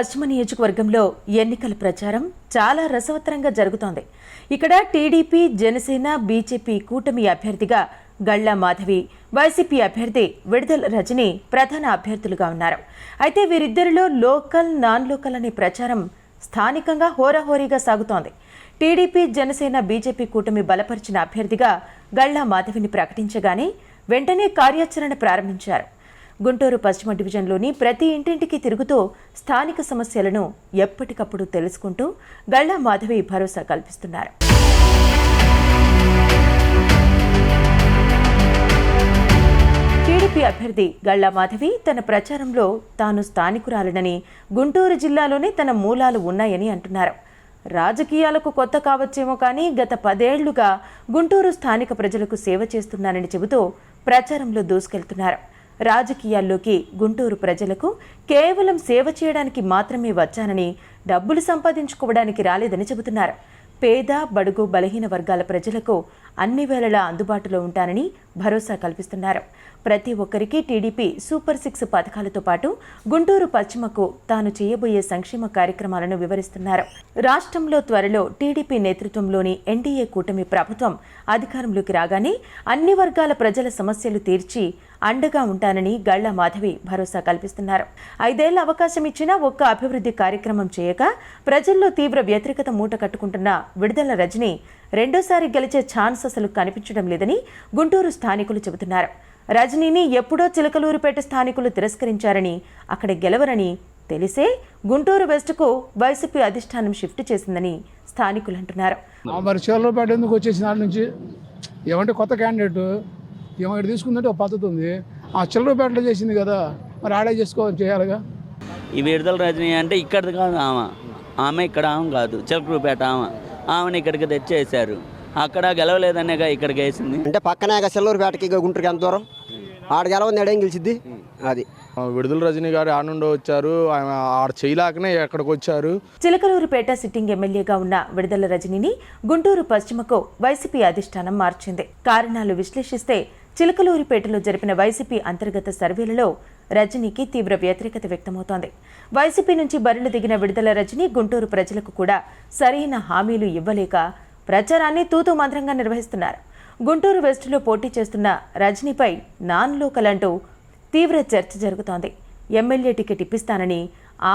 పశ్చిమ నియోజకవర్గంలో ఎన్నికల ప్రచారం చాలా రసవత్తరంగా జరుగుతోంది. ఇక్కడ టీడీపీ జనసేన బీజేపీ కూటమి అభ్యర్థిగా గళ్ళ మాధవి వైసీపీ అభ్యర్థి విడుదల రజని ప్రధాన అభ్యర్థులుగా ఉన్నారు. అయితే వీరిద్దరిలో లోకల్ నాన్ లోకల్ అనే ప్రచారం స్థానికంగా హోరాహోరీగా సాగుతోంది. టీడీపీ జనసేన బీజేపీ కూటమి బలపరిచిన అభ్యర్థిగా గళ్ళ మాధవిని ప్రకటించగానే వెంటనే కార్యాచరణ ప్రారంభించారు. గుంటూరు పశ్చిమ డివిజన్లోని ప్రతి ఇంటింటికి తిరుగుతూ స్థానిక సమస్యలను ఎప్పటికప్పుడు తెలుసుకుంటూ గళ్ళా మాధవి భరోసా కల్పిస్తున్నారు. టీడీపీ అభ్యర్థి గళ్ళా మాధవి తన ప్రచారంలో తాను స్థానికురాలనని గుంటూరు జిల్లాలోనే తన మూలాలు ఉన్నాయని అంటున్నారు. రాజకీయాలకు కొత్త కావచ్చేమో కానీ గత పదేళ్ళుగా గుంటూరు స్థానిక ప్రజలకు సేవ చేస్తున్నానని చెబుతూ ప్రచారంలో దూసుకెళ్తున్నారు. రాజకీయాల్లోకి గుంటూరు ప్రజలకు కేవలం సేవ చేయడానికి మాత్రమే వచ్చానని డబ్బులు సంపాదించుకోవడానికి రాలేదని చెబుతున్నారు. పేద బడుగు బలహీన వర్గాల ప్రజలకు అన్ని వేళలా అందుబాటులో ఉంటానని భరోసా కల్పిస్తున్నారు. ప్రతి ఒక్కరికి టీడీపీ సూపర్ సిక్స్ పథకాలతో పాటు గుంటూరు పశ్చిమకు తాను చేయబోయే సంక్షేమ కార్యక్రమాలను వివరిస్తున్నారు. రాష్ట్రంలో త్వరలో టీడీపీ నేతృత్వంలోని ఎన్డీఏ కూటమి ప్రభుత్వం అధికారంలోకి రాగానే అన్ని వర్గాల ప్రజల సమస్యలు తీర్చి అండగా ఉంటానని గళ్ళ మాధవి భరోసా కల్పిస్తున్నారు. ఐదేళ్ళ అవకాశం ఇచ్చినా ఒక్క అభివృద్ధి కార్యక్రమం చేయక ప్రజల్లో తీవ్ర వ్యతిరేకత మూట కట్టుకుంటున్న విడుదల రజని రెండోసారి గెలిచే ఛాన్స్ అసలు కనిపించడం లేదని గుంటూరు స్థానికులు చెబుతున్నారు. రజనీని ఎప్పుడో చిలకలూరుపేట స్థానికులు తిరస్కరించారని అక్కడ గెలవరని తెలిసే గుంటూరు వెస్ట్కు వైసీపీ అధిష్టానం షిఫ్ట్ చేసిందని స్థానికులు అంటున్నారు. ఆ మరి చీరలపేట ఎందుకు వచ్చేసిన నాటి నుంచి ఏమంటే కొత్త క్యాండిడేట్ ఏమో ఇక్కడ తీసుకుందంటే ఒక పద్ధతి ఉంది. ఆ చిల్లరపేటలో చేసింది కదా మరి ఆడే చేసుకోవాలి చేయాలిగా? ఈ విడుదల రజనీ అంటే ఇక్కడిది కాదు ఆమె. ఆమె ఇక్కడ ఆమె కాదు చిలకరూపేట ఆమె. ఆమెను ఇక్కడికి తెచ్చేసారు అక్కడ గెలవలేదనేగా ఇక్కడికి వేసింది. అంటే పక్కనే ఇక గుంటూరుకి ఎంత దూరం? ఆడ గెలవంది ఏడేం గెలిచిద్ది? అది. విడుదల రజనీ గారు ఆడ నుండి వచ్చారు. ఆడ చేయలేకనే ఎక్కడికి వచ్చారు. చిలకలూరుపేట సిట్టింగ్ ఎమ్మెల్యేగా ఉన్న విడుదల రజనిని గుంటూరు పశ్చిమకు వైసీపీ అధిష్టానం మార్చింది. కారణాలు విశ్లేషిస్తే చిలకలూరిపేటలో జరిపిన వైసీపీ అంతర్గత సర్వేలలో రజనీకి తీవ్ర వ్యతిరేకత వ్యక్తమవుతోంది. వైసీపీ నుంచి బరిలో దిగిన విడుదల రజని గుంటూరు ప్రజలకు కూడా సరైన హామీలు ఇవ్వలేక ప్రచారాన్ని తూతూ మంత్రంగా నిర్వహిస్తున్నారు. గుంటూరు వెస్టులో పోటీ చేస్తున్న రజనీపై నాన్ లోకల్ అంటూ తీవ్ర చర్చ జరుగుతోంది. ఎమ్మెల్యే టికెట్ ఇప్పిస్తానని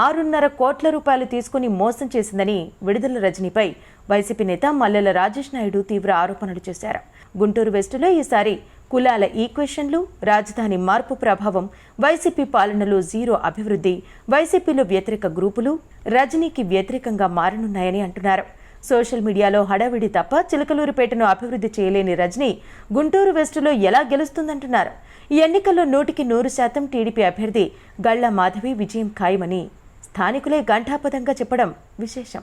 ఆరున్నర కోట్ల రూపాయలు తీసుకుని మోసం చేసిందని విడుదల రజనీపై వైసీపీ నేత మల్లెల రాజేష్ నాయుడు తీవ్ర ఆరోపణలు చేశారు. గుంటూరు వెస్టులో ఈసారి కులాల ఈక్వేషన్లు రాజధాని మార్పు ప్రభావం వైసీపీ పాలనలో జీరో అభివృద్ధి వైసీపీలో వ్యతిరేక గ్రూపులు రజనీకి వ్యతిరేకంగా మారనున్నాయని అంటున్నారు. సోషల్ మీడియాలో హడావిడి తప్ప చిలకలూరుపేటను అభివృద్ధి చేయలేని రజనీ గుంటూరు వెస్టులో ఎలా గెలుస్తుందంటున్నారు. ఈ ఎన్నికల్లో నూటికి నూరు శాతం టీడీపీ అభ్యర్థి గళ్ళ మాధవి విజయం ఖాయమని స్థానికులే ఘంటాపదంగా చెప్పడం విశేషం.